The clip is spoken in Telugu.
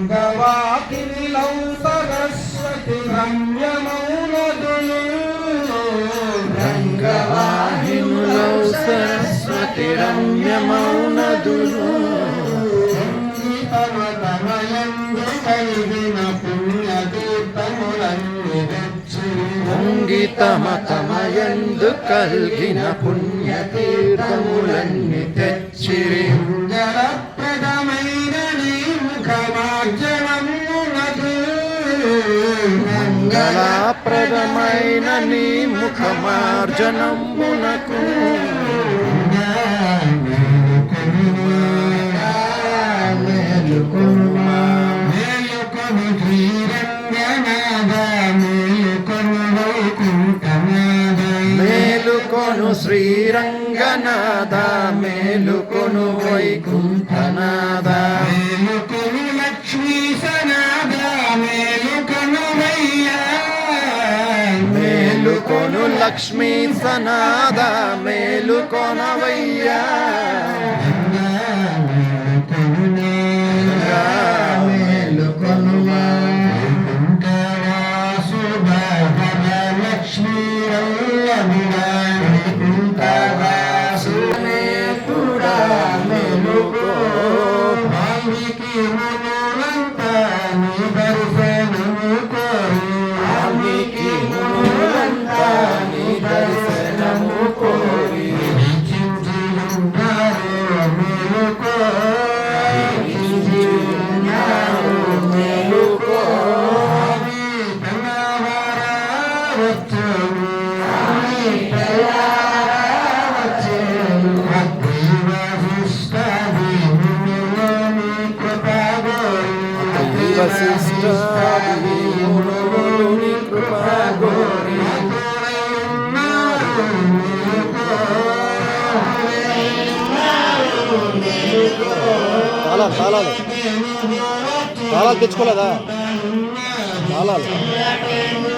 రంగవాకిలిలౌ సరస్వతి రమ్యమౌనదులు రంగవాహినులౌ సరస్వతి రమ్యమౌనదులు తమ తమయందు కలిగిన పుణ్యతీర్థములన్నీ తమ తమయందు కల్గిన పుణ్యతీర్థములన్నీ తెచ్చిరి మంగళప్రదమైన నీ ముఖమార్జనమునకు మేలుకొను శ్రీరంగనాథ మేలుకొను వైకుంఠనాథ. లక్ష్మీ సనాద మేలుకొనవయ్యా తాళాలు తాళాలు. తాళాలు తెచ్చుకోలేదా? తాళాలు.